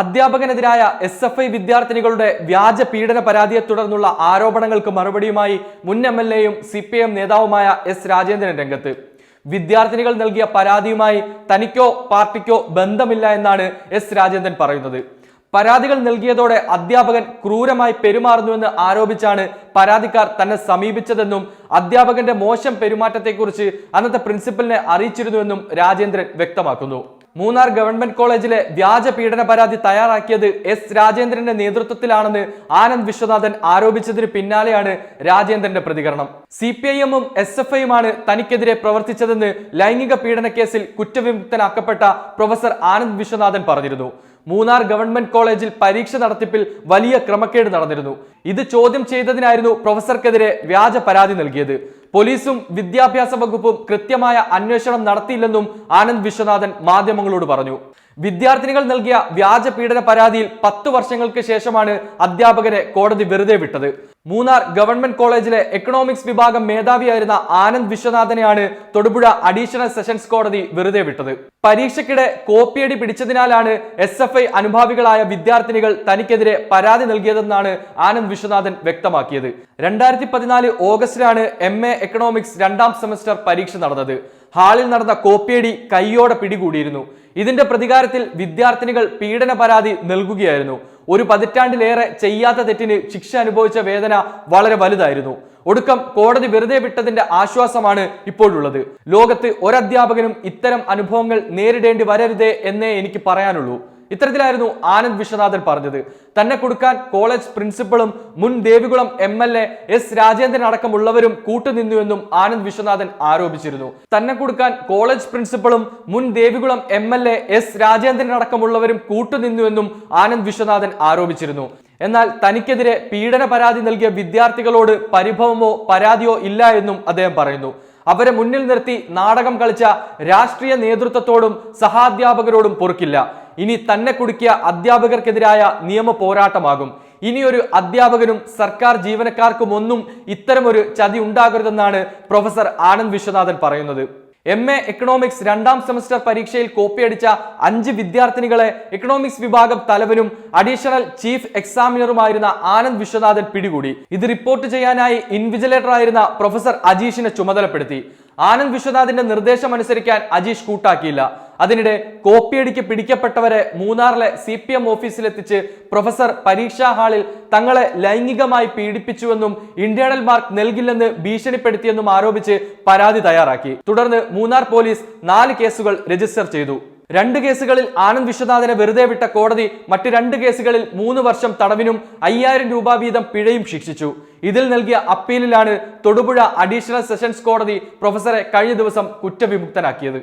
അധ്യാപകനെതിരായ S F I വിദ്യാർത്ഥിനികളുടെ വ്യാജ പീഡന പരാതിയെ തുടർന്നുള്ള ആരോപണങ്ങൾക്ക് മറുപടിയുമായി മുൻ എം എൽ എയും സി പി എം നേതാവുമായ എസ് രാജേന്ദ്രൻ രംഗത്ത്. വിദ്യാർത്ഥിനികൾ നൽകിയ പരാതിയുമായി തനിക്കോ പാർട്ടിക്കോ ബന്ധമില്ല എന്നാണ് എസ് രാജേന്ദ്രൻ പറയുന്നത്. പരാതികൾ നൽകിയതോടെ അധ്യാപകൻ ക്രൂരമായി പെരുമാറുന്നുവെന്ന് ആരോപിച്ചാണ് പരാതിക്കാർ തന്നെ സമീപിച്ചതെന്നും അധ്യാപകന്റെ മോശം പെരുമാറ്റത്തെക്കുറിച്ച് അന്നത്തെ പ്രിൻസിപ്പലിനെ അറിയിച്ചിരുന്നുവെന്നും രാജേന്ദ്രൻ വ്യക്തമാക്കുന്നു. മൂന്നാർ ഗവൺമെന്റ് കോളേജിലെ വ്യാജ പീഡന പരാതി തയ്യാറാക്കിയത് എസ് രാജേന്ദ്രന്റെ നേതൃത്വത്തിലാണെന്ന് ആനന്ദ് വിശ്വനാഥൻ ആരോപിച്ചതിന് പിന്നാലെയാണ് രാജേന്ദ്രന്റെ പ്രതികരണം. സി പി ഐ എമ്മും എസ് എഫ് ഐയുമാണ് തനിക്കെതിരെ പ്രവർത്തിച്ചതെന്ന് ലൈംഗിക പീഡന കേസിൽ കുറ്റവിമുക്തനാക്കപ്പെട്ട പ്രൊഫസർ ആനന്ദ് വിശ്വനാഥൻ പറഞ്ഞിരുന്നു. മൂന്നാർ ഗവൺമെന്റ് കോളേജിൽ പരീക്ഷ നടത്തിപ്പിൽ വലിയ ക്രമക്കേട് നടന്നിരുന്നു. ഇത് ചോദ്യം ചെയ്തതിനായിരുന്നു പ്രൊഫസർക്കെതിരെ വ്യാജ പരാതി നൽകിയത്. പോലീസും വിദ്യാഭ്യാസ വകുപ്പും കൃത്യമായ അന്വേഷണം നടത്തിയില്ലെന്നും ആനന്ദ് വിശ്വനാഥൻ മാധ്യമങ്ങളോട് പറഞ്ഞു. വിദ്യാർത്ഥിനികൾ നൽകിയ വ്യാജ പീഡന പരാതിയിൽ പത്ത് വർഷങ്ങൾക്ക് ശേഷമാണ് അധ്യാപകരെ കോടതി വെറുതെ വിട്ടത്. മൂന്നാർ ഗവൺമെന്റ് കോളേജിലെ എക്കണോമിക്സ് വിഭാഗം മേധാവിയായിരുന്ന ആനന്ദ് വിശ്വനാഥനെയാണ് തൊടുപുഴ അഡീഷണൽ സെഷൻസ് കോടതി വെറുതെ വിട്ടത്. പരീക്ഷയ്ക്കിടെ കോപ്പിയടി പിടിച്ചതിനാലാണ് എസ് എഫ് ഐ അനുഭാവികളായ വിദ്യാർത്ഥിനികൾ തനിക്കെതിരെ പരാതി നൽകിയതെന്നാണ് ആനന്ദ് വിശ്വനാഥൻ വ്യക്തമാക്കിയത്. രണ്ടായിരത്തി പതിനാല് ഓഗസ്റ്റിലാണ് എം എ എക്കണോമിക്സ് രണ്ടാം സെമസ്റ്റർ പരീക്ഷ നടന്നത്. ഹാളിൽ നടന്ന കോപ്പിയടി കൈയോടെ പിടികൂടിയിരുന്നു. ഇതിന്റെ പ്രതികാരത്തിൽ വിദ്യാർത്ഥിനികൾ പീഡന പരാതി നൽകുകയായിരുന്നു. ഒരു പതിറ്റാണ്ടിലേറെ ചെയ്യാത്ത തെറ്റിന് ശിക്ഷ അനുഭവിച്ച വേദന വളരെ വലുതായിരുന്നു. ഒടുക്കം കോടതി വെറുതെ വിട്ടതിന്റെ ആശ്വാസമാണ് ഇപ്പോഴുള്ളത്. ലോകത്ത് ഒരധ്യാപകനും ഇത്തരം അനുഭവങ്ങൾ നേരിടേണ്ടി വരരുതേ എന്നേ എനിക്ക് പറയാനുള്ളൂ. ഇത്തരത്തിലായിരുന്നു ആനന്ദ് വിശ്വനാഥൻ പറഞ്ഞത്. തന്നെ കൊടുക്കാൻ കോളേജ് പ്രിൻസിപ്പളും മുൻ Devikulam M L A S Rajendran അടക്കമുള്ളവരും കൂട്ടുനിന്നുവെന്നും ആനന്ദ് വിശ്വനാഥൻ ആരോപിച്ചിരുന്നു. തന്നെ കൊടുക്കാൻ കോളേജ് പ്രിൻസിപ്പളും മുൻ Devikulam M L A S Rajendran അടക്കമുള്ളവരും കൂട്ടുനിന്നുവെന്നും ആനന്ദ് വിശ്വനാഥൻ ആരോപിച്ചിരുന്നു. എന്നാൽ തനിക്കെതിരെ പീഡന പരാതി നൽകിയ വിദ്യാർത്ഥികളോട് പരിഭവമോ പരാതിയോ ഇല്ല എന്നും അദ്ദേഹം പറയുന്നു. അവരെ മുന്നിൽ നിർത്തി നാടകം കളിച്ച രാഷ്ട്രീയ നേതൃത്വത്തോടും സഹാധ്യാപകരോടും പൊറുക്കില്ല. ഇനി തന്നെ കുടുക്കിയ അധ്യാപകർക്കെതിരായ നിയമ പോരാട്ടമാകും. ഇനിയൊരു അധ്യാപകനും സർക്കാർ ജീവനക്കാർക്കും ഒന്നും ഇത്തരമൊരു ചതി ഉണ്ടാകരുതെന്നാണ് പ്രൊഫസർ ആനന്ദ് വിശ്വനാഥൻ പറയുന്നത്. എം എ എക്കണോമിക്സ് രണ്ടാം സെമസ്റ്റർ പരീക്ഷയിൽ കോപ്പിയടിച്ച അഞ്ച് വിദ്യാർത്ഥിനികളെ എക്കണോമിക്സ് വിഭാഗം തലവനും അഡീഷണൽ ചീഫ് എക്സാമിനറുമായിരുന്ന ആനന്ദ് വിശ്വനാഥൻ പിടികൂടി. ഇത് റിപ്പോർട്ട് ചെയ്യാനായി ഇൻവിജിലേറ്റർ ആയിരുന്ന പ്രൊഫസർ അജീഷിനെ ചുമതലപ്പെടുത്തി. ആനന്ദ് വിശ്വനാഥിന്റെ നിർദ്ദേശം അനുസരിക്കാൻ അജീഷ് കൂട്ടാക്കിയില്ല. അതിനിടെ കോപ്പിയടിക്ക് പിടിക്കപ്പെട്ടവരെ മൂന്നാറിലെ സി പി എം ഓഫീസിലെത്തിച്ച് പ്രൊഫസർ പരീക്ഷാ ഹാളിൽ തങ്ങളെ ലൈംഗികമായി പീഡിപ്പിച്ചുവെന്നും ഇന്റേണൽ മാർക്ക് നൽകില്ലെന്ന് ഭീഷണിപ്പെടുത്തിയെന്നും ആരോപിച്ച് പരാതി തയ്യാറാക്കി. തുടർന്ന് മൂന്നാർ പോലീസ് നാല് കേസുകൾ രജിസ്റ്റർ ചെയ്തു. രണ്ട് കേസുകളിൽ ആനന്ദ് വിശ്വനാഥനെ വെറുതെ വിട്ട കോടതി മറ്റ് രണ്ട് കേസുകളിൽ മൂന്ന് വർഷം തടവിനും അയ്യായിരം രൂപ വീതം പിഴയും ശിക്ഷിച്ചു. ഇതിൽ നൽകിയ അപ്പീലിലാണ് തൊടുപുഴ അഡീഷണൽ സെഷൻസ് കോടതി പ്രൊഫസറെ കഴിഞ്ഞ ദിവസം കുറ്റവിമുക്തനാക്കിയത്.